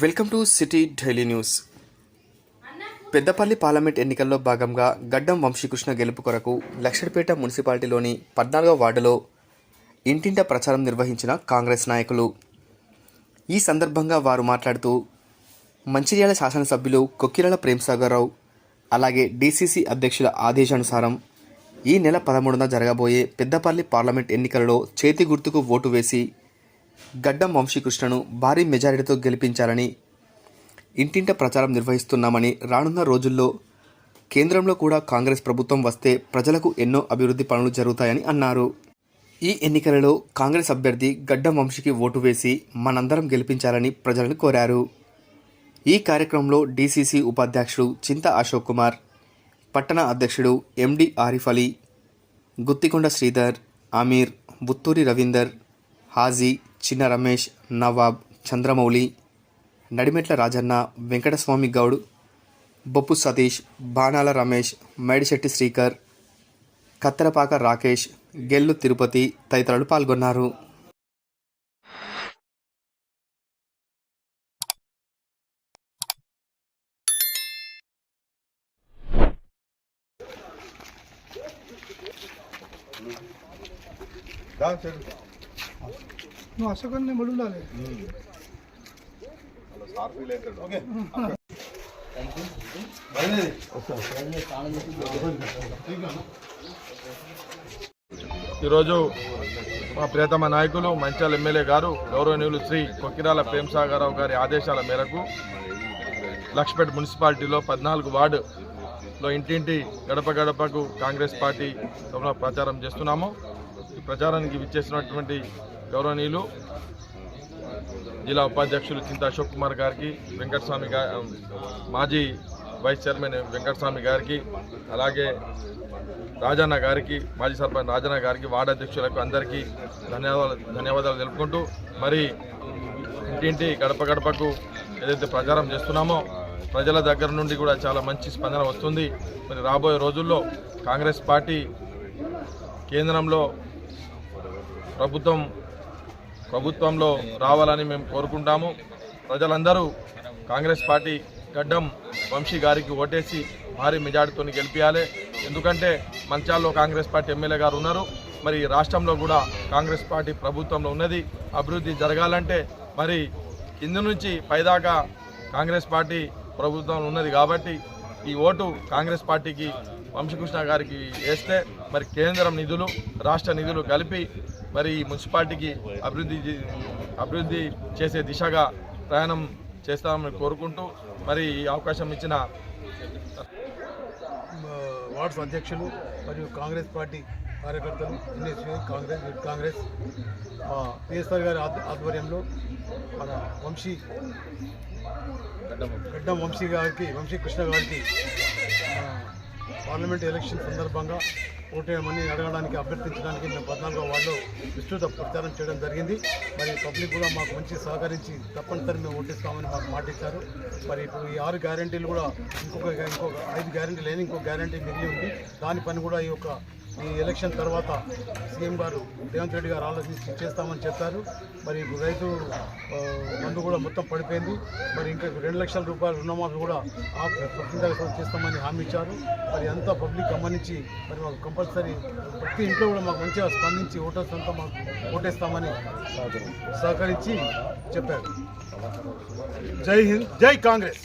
Welcome to city daily news. Peddapalli parliament ఎన్నికల్లో భాగంగా గడ్డం వంశీకృష్ణ గెలుపు కొరకు లక్షడిపేట మున్సిపాలిటీలోని పద్నాలుగవ వార్డులో ఇంటింట ప్రచారం నిర్వహించిన కాంగ్రెస్ నాయకులు. ఈ సందర్భంగా వారు మాట్లాడుతూ మంచిర్యాల శాసనసభ్యులు కొక్కిరల ప్రేమసాగర్రావు అలాగే డీసీసీ అధ్యక్షుల ఆదేశానుసారం ఈ నెల పదమూడున జరగబోయే పెద్దపల్లి పార్లమెంట్ ఎన్నికలలో చేతి గుర్తుకు ఓటు వేసి గడ్డం వంశీకృష్ణను భారీ మెజారిటీతో గెలిపించాలని ఇంటింట ప్రచారం నిర్వహిస్తున్నామని రానున్న రోజుల్లో కేంద్రంలో కూడా కాంగ్రెస్ ప్రభుత్వం వస్తే ప్రజలకు ఎన్నో అభివృద్ధి పనులు జరుగుతాయని అన్నారు. ఈ ఎన్నికలలో కాంగ్రెస్ అభ్యర్థి గడ్డం వంశీకి ఓటు వేసి మనందరం గెలిపించాలని ప్రజలను కోరారు. ఈ కార్యక్రమంలో డీసీసీ ఉపాధ్యక్షుడు చింత అశోక్ కుమార్ పట్టణ అధ్యక్షుడు ఎండి ఆరిఫ్ అలీ గుత్తికొండ శ్రీధర్ అమీర్ బుత్తూరి రవీందర్ హాజీ చిన్న రమేష్ నవాబ్ చంద్రమౌళి నడిమెట్ల రాజన్న వెంకటస్వామి గౌడ్ బొప్పు సతీష్ బాణాల రమేష్ మేడిశెట్టి శ్రీకర్ కత్తెరపాక రాకేష్ గెల్లు తిరుపతి తదితరులు పాల్గొన్నారు. దా నువ్వు అశోకన్ నేను ఉండాలి ఈరోజు మా ప్రియతమ నాయకులు మంచాల ఎమ్మెల్యే గారు గౌరవనీయులు శ్రీ కొక్కిరాల ప్రేమసాగరరావు గారి ఆదేశాల మేరకు లక్ష్పేట్ మున్సిపాలిటీలో పద్నాలుగు వార్డులో ఇంటింటి గడప గడపకు కాంగ్రెస్ పార్టీ ప్రచారం చేస్తున్నాము. ఈ ప్రచారానికి విచ్చేసినటువంటి గౌరవనీయులు జిల్లా ఉపాధ్యక్షులు చింత అశోక్ కుమార్ గారికి వెంకటస్వామి గారి మాజీ వైస్ చైర్మన్ వెంకటస్వామి గారికి అలాగే రాజన్న గారికి మాజీ సర్పంచ్ రాజన్న గారికి వార్డు అధ్యక్షులకు అందరికీ ధన్యవాదాలు ధన్యవాదాలు తెలుపుకుంటూ మరి ఇంటింటి గడప గడపకు ఏదైతే ప్రచారం చేస్తున్నామో ప్రజల దగ్గర నుండి కూడా చాలా మంచి స్పందన వస్తుంది. మరి రాబోయే రోజుల్లో కాంగ్రెస్ పార్టీ కేంద్రంలో ప్రభుత్వం ప్రభుత్వంలో రావాలని మేము కోరుకుంటాము. ప్రజలందరూ కాంగ్రెస్ పార్టీ గడ్డం వంశీ గారికి ఓటేసి భారీ మెజార్టీతో గెలిపించాలి ఎందుకంటే మంచాల్లో కాంగ్రెస్ పార్టీ ఎమ్మెల్యే గారు ఉన్నారు. మరి రాష్ట్రంలో కూడా కాంగ్రెస్ పార్టీ ప్రభుత్వంలో ఉన్నది. అభివృద్ధి జరగాలంటే మరి కింద నుంచి పైదాకా కాంగ్రెస్ పార్టీ ప్రభుత్వంలో ఉన్నది కాబట్టి ఈ ఓటు కాంగ్రెస్ పార్టీకి వంశకృష్ణ గారికి వేస్తే మరి కేంద్రం నిధులు రాష్ట్ర నిధులు కలిపి మరి ఈ మున్సిపాలిటీకి అభివృద్ధి అభివృద్ధి చేసే దిశగా ప్రయాణం చేస్తామని కోరుకుంటూ మరి ఈ అవకాశం ఇచ్చిన వార్డ్స్ అధ్యక్షులు మరియు కాంగ్రెస్ పార్టీ కార్యకర్తలు ఎన్ఎస్యూ కాంగ్రెస్ కాంగ్రెస్ మా పిఎస్ఆర్ గారి ఆధ్వర్యంలో మన వంశీ గడ్డం వంశీ గారికి వంశీ కృష్ణ గారికి పార్లమెంట్ ఎలక్షన్ సందర్భంగా ఓటేయమని అడగడానికి అభ్యర్థించడానికి మేము పద్నాలుగో వార్డులో విస్తృత ప్రచారం చేయడం జరిగింది. మరి పబ్లిక్ కూడా మాకు మంచి సహకరించి తప్పనిసరి మేము ఓటిస్తామని మాకు మాట ఇచ్చారు. మరి ఇప్పుడు ఈ ఆరు గ్యారంటీలు కూడా ఇంకొక ఇంకొక ఐదు గ్యారంటీ లేని ఇంకొక గ్యారంటీ మిగిలి ఉంది. దాని పని కూడా ఈ యొక్క ఈ ఎలక్షన్ తర్వాత సీఎం గారు రేవంత్ రెడ్డి గారు ఆలోచించి చేస్తామని చెప్పారు. మరి రైతు మందు కూడా మొత్తం పడిపోయింది. మరి ఇంకా రెండు లక్షల రూపాయల రుణమాఫీ కూడా ఆ ప్రభుత్వం చేస్తామని హామీ ఇచ్చారు. మరి అంతా పబ్లిక్ గమనించి మరి మాకు కంపల్సరీ ప్రతి ఇంట్లో కూడా మాకు మంచిగా స్పందించి ఓటర్స్ అంతా మాకు ఓటేస్తామని సహకరించి చెప్పారు. జై హింద్ జై కాంగ్రెస్.